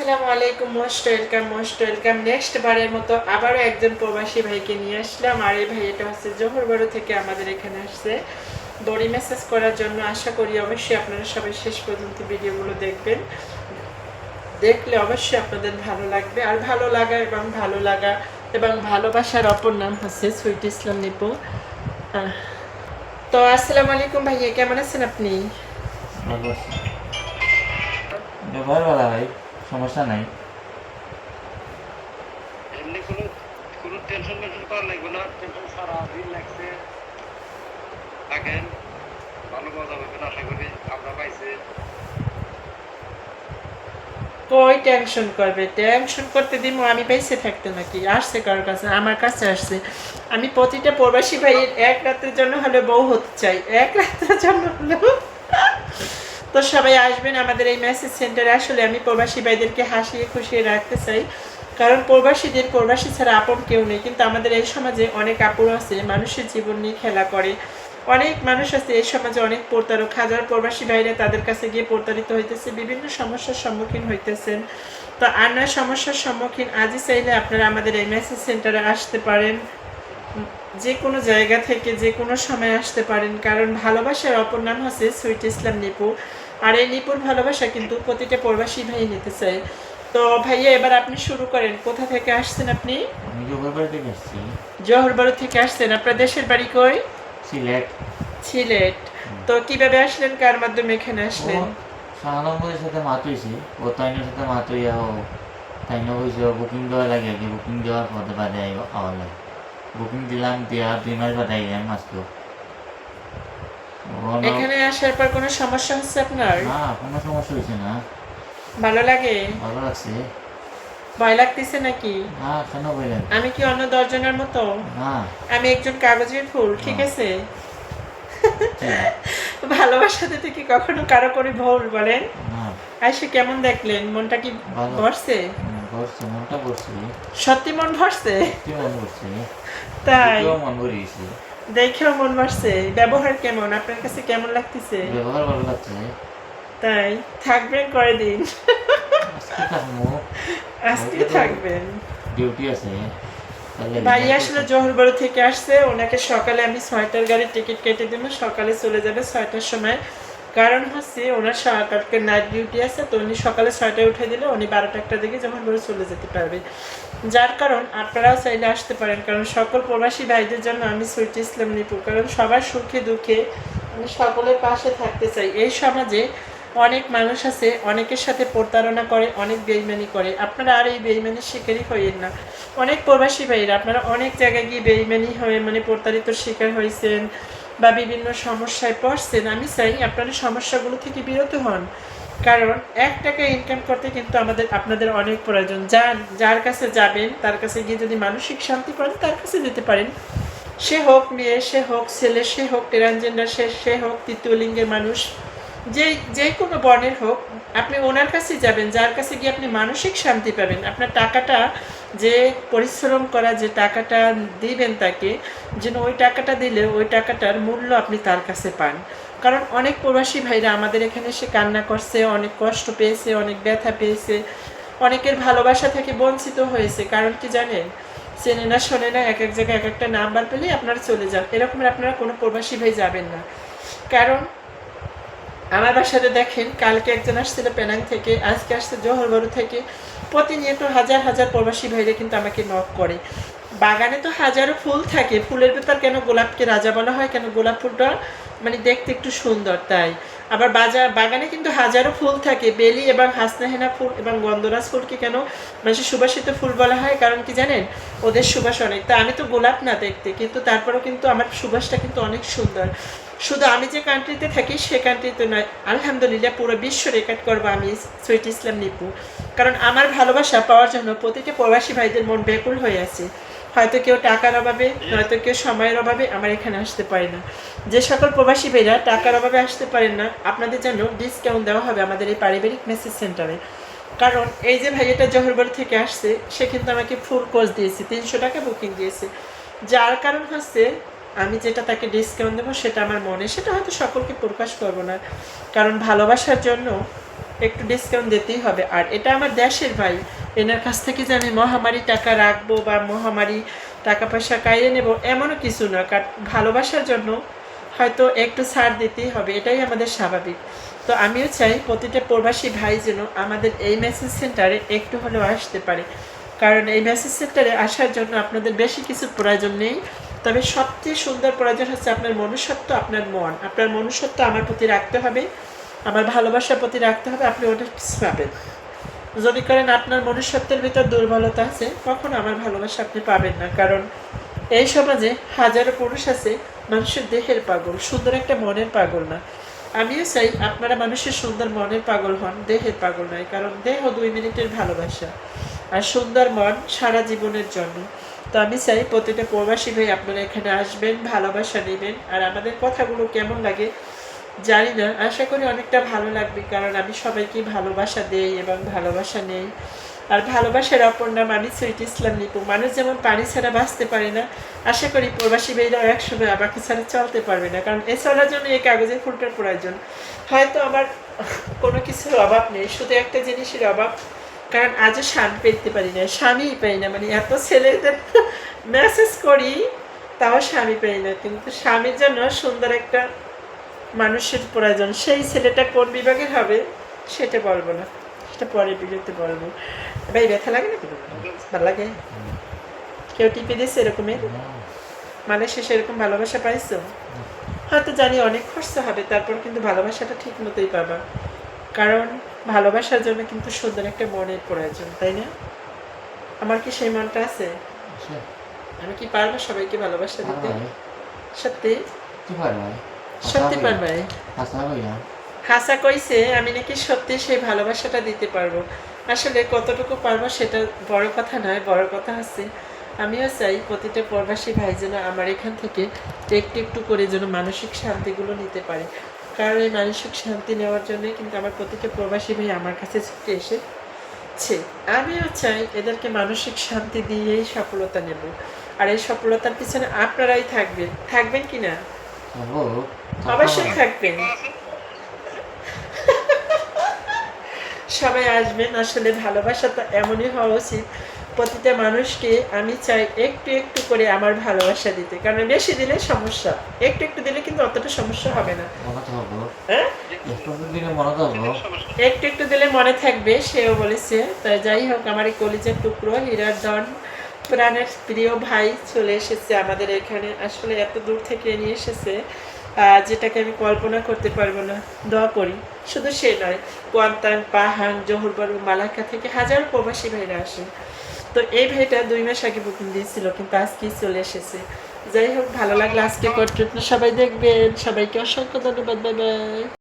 আসসালামু আলাইকুম most welcome most welcome next বারের মতো আবারও একজন প্রবাসী ভাইকে নিয়ে আসলাম। আর এই ভাই এটা হচ্ছে জোহরবাড়ু থেকে আমাদের এখানে আসছে। বডি মেসেজ করার জন্য আশা করি অবশ্যই আপনারা সবাই শেষ পর্যন্ত ভিডিওগুলো দেখবেন। দেখলে অবশ্যই আপনাদের ভালো লাগবে। আর ভালো লাগা এবং ভালো লাগা এবং ভালোবাসার অপর নাম হচ্ছে সুইট ইসলাম নিপু। তো আসসালামু আলাইকুম ভাইয়া, কেমন আছেন আপনি। ভাই। সমস্যা নাই। এমনি কোনো কোনো টেনশন মেনশন করা লাগবে না। টেনশন সারা দিন লাগছে। থাকেন। ভালো মজা পাবেন আশা করি আমরা পাইছে। কই টেনশন করবে? টেনশন করতে দিব আমি পাইছে থাকতে নাকি? আসছে কার কাছে? আমার কাছে আসছে। আমি প্রতিটা প্রবাসী ভাইয়ের এক রাতের জন্য হলে বউ হতে চাই। এক রাতের জন্য হলেও তো সবাই আসবেন আমাদের এই মেসেজ সেন্টারে আসলে আমি প্রবাসী ভাইদেরকে হাসিয়ে খুশিয়ে রাখতে চাই। কারণ প্রবাসীদের, প্রবাসী ছাড়া আপন কেউ নেই। কিন্তু আমাদের এই সমাজে অনেক আপুর আছে, মানুষের জীবন নিয়ে খেলা করে। অনেক মানুষ আছে এই সমাজে অনেক প্রতারক। হাজার প্রবাসী ভাইরা তাদের কাছে গিয়ে প্রতারিত হইতেছে, বিভিন্ন সমস্যার সম্মুখীন হইতেছেন। তো আর নয়, সমস্যার সম্মুখীন আজই চাইলে আপনারা আমাদের এই মেসেজ সেন্টারে আসতে পারেন। যে কোনো জায়গা থেকে যে কোনো সময় আসতে পারেন। কারণ ভালোবাসার অপর নাম হচ্ছে সুইট ইসলাম নিপু। আর এই নিপুর ভালোবাসা কিন্তু প্রতিটা প্রবাসী ভাই নিতে চায়। তো ভাইয়া এবার আপনি শুরু করেন। কোথা থেকে আসছেন আপনি? আমি জোগাড় থেকে আসছি। জহরবাড়ি থেকে আসছেন। আপনার দেশের বাড়ি কই? সিলেট। সিলেট। তো কীভাবে আসলেন? কার মাধ্যমে এখানে আসলেন? শাহানম্বরের সাথে মাত হয়েছে। ও তাইনের সাথে মাত হইয়া ও তাইন হয়েছে বুকিং দেওয়া লাগে আর কি বুকিং দেওয়ার পরে বাদে আওয়ার লাগে। বুকিং দিলাম দিয়া দুই মাস বাদে আইলাম আসলো এখানে আসার পর কোনো সমস্যা হচ্ছে আপনার? না কোনো সমস্যা হয়েছে না। ভালো লাগে? ভালো লাগছে। ভয় লাগতেছে নাকি? না কেন বললেন আমি কি অন্য দশজনের মতো? না। আমি একজন কাগজের ফুল ঠিক। আছে? ঠিক। ভালোবাসা দিতে কি কখনো কারও করে ভুল বলেন? আইসে কেমন দেখলেন? মনটা কি। ভরছে? সত্যি মন ভরছে? মন তাই? মন ভরিয়েছে। দেখেও মন বাড়ছে ব্যবহার কেমন? আপনার কাছে কেমন লাগতেছে? ব্যবহার ভালো লাগছে তাই থাকবেন কয়দিন? আজকে থাকবেন। ডিউটি আছে। ভাই আসলে জহরবাড়ি থেকে আসছে ওনাকে সকালে আমি ছয়টার গাড়ির টিকিট কেটে দেবো সকালে চলে যাবে ছয়টার সময়। কারণ হচ্ছে ওনার সকালকে নাইট ডিউটি আছে, তো উনি সকালে ছয়টায় উঠে দিলে উনি বারোটা একটা দিকে যেমন করে চলে যেতে পারবে। যার কারণ আপনারাও চাইলে আসতে পারেন, কারণ সকল প্রবাসী ভাইদের জন্য আমি সুইট ইসলাম নিপু কারণ সবার সুখে দুঃখে আমি সকলের পাশে থাকতে চাই। এই সমাজে অনেক মানুষ আছে, অনেকের সাথে প্রতারণা করে, অনেক বেইমানি করে। আপনারা আর এই বেইমানির শিকারই হইয়েন না। অনেক প্রবাসী ভাইরা আপনারা অনেক জায়গায় গিয়ে বেইমানি হয়ে মানে প্রতারিত শিকার হয়েছেন বা বিভিন্ন সমস্যায় পড়ছেন, আমি চাই আপনারা সমস্যাগুলো থেকে বিরত হন। কারণ এক টাকা ইনকাম করতে কিন্তু আমাদের, আপনাদের অনেক প্রয়োজন। যান যার কাছে যাবেন, তার কাছে গিয়ে যদি মানসিক শান্তি পান, তার কাছে যেতে পারেন। সে হোক মেয়ে, সে হোক ছেলে, সে হোক ট্রান্সজেন্ডার সে সে হোক তৃতীয় লিঙ্গের মানুষ যে যে কোনো বর্ণের হোক, আপনি ওনার কাছে যাবেন, যার কাছে গিয়ে আপনি মানসিক শান্তি পাবেন। আপনার টাকাটা যে পরিশ্রম করা যে টাকাটা দিবেন তাকে, যেন ওই টাকাটা দিলে ওই টাকাটার মূল্য আপনি তার কাছে পান। কারণ অনেক প্রবাসী ভাইরা আমাদের এখানে সে কান্না করছে, অনেক কষ্ট পেয়েছে, অনেক ব্যথা পেয়েছে, অনেকের ভালোবাসা থেকে বঞ্চিত হয়েছে। কারণ কি জানেন? চেনে না, শোনে না, এক এক জায়গায় এক একটা নাম্বার পেলেই আপনারা চলে যান। এরকম আপনারা কোনো প্রবাসী ভাই যাবেন না। কারণ আমার বাসাতে দেখেন, কালকে একজন আসছিল পেনাং থেকে, আজকে আসছে জোহরবাড়ু থেকে। প্রতিনিয়ত হাজার হাজার প্রবাসী ভাইরা কিন্তু আমাকে নক করে। বাগানে তো হাজারো ফুল থাকে, ফুলের ভেতর কেন গোলাপকে রাজা বলা হয়? কেন গোলাপ ফুলটা মানে দেখতে একটু সুন্দর, তাই। আবার বাজার বাগানে কিন্তু হাজারো ফুল থাকে। বেলি এবং হাসনাহেনা ফুল এবং গন্ধরাজ ফুলকে কেন মানুষের সুবাসিত ফুল বলা হয়? কারণ কি জানেন? ওদের সুবাস অনেক। তা আমি তো গোলাপ না দেখতে, কিন্তু তারপরেও কিন্তু আমার সুবাসটা কিন্তু অনেক সুন্দর। শুধু আমি যে কান্ট্রিতে থাকি, সে কান্ট্রিতে নয়। আলহামদুলিল্লাহ, পুরো বিশ্ব রেকর্ড করব আমি সুইট ইসলাম নিপু কারণ আমার ভালোবাসা পাওয়ার জন্য প্রতিটি প্রবাসী ভাইদের মন ব্যাকুল হয়ে আছে। হয়তো কেউ টাকার অভাবে নয়তো কেউ সময়ের অভাবে আমার এখানে আসতে পারে না। যে সকল প্রবাসী ভাইরা টাকার অভাবে আসতে পারেন না, আপনাদের জন্য ডিসকাউন্ট দেওয়া হবে আমাদের এই পারিবারিক মেসেজ সেন্টারে কারণ এই যে ভাইয়াটা জহরবাড়ি থেকে আসছে, সে কিন্তু আমাকে ফুল কোর্স দিয়েছে, তিনশো টাকা বুকিং দিয়েছে। যার কারণ হচ্ছে, আমি যেটা তাকে ডিসকাউন্ট দেবো সেটা আমার মনে, সেটা হয়তো সকলকে প্রকাশ করব না। কারণ ভালোবাসার জন্য একটু ডিসকাউন্ট দিতেই হবে। আর এটা আমার দেশের ভাই। এনার কাছ থেকে যে আমি মহামারী টাকা রাখব বা মহামারী টাকা পয়সা কাইয়ে নেব, এমনও কিছু না। কারণ ভালোবাসার জন্য হয়তো একটু ছাড় দিতেই হবে। এটাই আমাদের স্বাভাবিক। তো আমিও চাই প্রতিটা প্রবাসী ভাই যেন আমাদের এই মেসেজ সেন্টারে একটু হলেও আসতে পারে। কারণ এই মেসেজ সেন্টারে আসার জন্য আপনাদের বেশি কিছু প্রয়োজন নেই। তবে সবচেয়ে সুন্দর প্রয়োজন হচ্ছে আপনার মনুষ্যত্ব, আপনার মন। আপনার মনুষ্যত্ব আমার প্রতি রাখতে হবে। আমার ভালোবাসার প্রতি রাখতে হবে, আপনি ওটা পাবেন। যদি করেন আপনার মনুষ্যত্বের ভিতর দুর্বলতা আছে, কখনো আমার ভালোবাসা আপনি পাবেন না। কারণ এই সমাজে হাজারো পুরুষ আছে, মানুষের দেহের পাগল, সুন্দর একটা মনের পাগল না। আমিও চাই আপনারা মানুষের সুন্দর মনের পাগল হন, দেহের পাগল নয়, কারণ দেহ দুই মিনিটের ভালোবাসা। আর সুন্দর মন সারা জীবনের জন্য। তো আমি চাই প্রতিটা প্রবাসী ভাই আপনারা এখানে আসবেন, ভালোবাসা নেবেন, আর আমাদের কথাগুলো কেমন লাগে জানি না, আশা করি অনেকটা ভালো লাগবে, কারণ আমি সবাইকে ভালোবাসা দেই এবং ভালোবাসা নেই। আর ভালোবাসার অপর নাম আমি সুইট ইসলাম নিপু। মানুষ যেমন পানি ছাড়া বাঁচতে পারে না, আশা করি প্রবাসী ভাইরাও একসময় আমাকে ছাড়া চলতে পারবে না, কারণ এ চলার জন্য এই কাগজের ফুলটার প্রয়োজন। হয়তো আমার কোনো কিছুর অভাব নেই, শুধু একটা জিনিসের অভাব, কারণ আজও স্বামী পেতে পারি না, স্বামীই পাই না মানে এত ছেলেদের মেসেজ করি, তাও স্বামী পাই না, কিন্তু স্বামীর জন্য সুন্দর একটা মানুষের প্রয়োজন। সেই ছেলেটা কোন বিভাগের হবে সেটা বলব না। সেটা পরে ভিডিওতে বলব। ভাই ব্যথা লাগে না কি ভালো লাগে? কেউ টিপে দিয়েছে এরকমের মানে সে সেরকম ভালোবাসা পাইছো? হয়তো জানি অনেক খরচা হবে তারপর কিন্তু ভালোবাসাটা ঠিক মতোই পাবা। কারণ ভালোবাসার জন্য কিন্তু সুন্দর একটা মনের প্রয়োজন তাই না? আমার কি সেই মনটা আছে? আমি কি পারব সবাইকে ভালোবাসা দিতে? সত্যি? সত্যি পারবে। হাসা কইছে আমি নাকি সত্যি সেই ভালোবাসাটা দিতে পারব। আসলে কতটুকু পারব সেটা বড় কথা নয় বড় কথা হচ্ছে আমিও চাই প্রতিটা প্রবাসী ভাই যেন আমার এখান থেকে একটু একটু করে যেন মানসিক শান্তিগুলো নিতে পারে। কারণ এই মানসিক শান্তি নেওয়ার জন্য কিন্তু আমার প্রতিটা প্রবাসী ভাই আমার কাছে ছুটে এসেছে। আমিও চাই এদেরকে মানসিক শান্তি দিয়েই সফলতা নেব। আর এই সফলতার পিছনে আপনারাই থাকবেন থাকবেন কি না অবশ্যই থাকবেন সবাই আসবেন আসলে ভালোবাসা তো এমনই হওয়া উচিত। প্রতিটা মানুষকে আমি চাই একটু একটু করে আমার ভালোবাসা দিতে। কারণ বেশি দিলে সমস্যা। একটু একটু দিলে কিন্তু অতটা সমস্যা হবে না। হ্যাঁ? একটু একটু দিলে মনে থাকবে সেও বলেছে। তাই যাই হোক আমার এই কলিজার টুকরো হীরার দন। প্রাণের প্রিয় ভাই চলে এসেছে আমাদের এখানে। আসলে এত দূর থেকে নিয়ে এসেছে যেটাকে আমি কল্পনা করতে পারব না। দোয়া করি। শুধু সে নয় কোয়ান্তান পাহাং জহুরবাড়ু মালাক্কা থেকে হাজার প্রবাসী ভাইরা আসে। তো এই ভাইটা দুই মাস আগে বুকিং দিয়েছিল, কিন্তু আজকেই চলে এসেছে। যাই হোক, ভালো লাগল আজকে কন্টেন্ট সবাই দেখবেন। সবাইকে অসংখ্য ধন্যবাদ। Bye bye.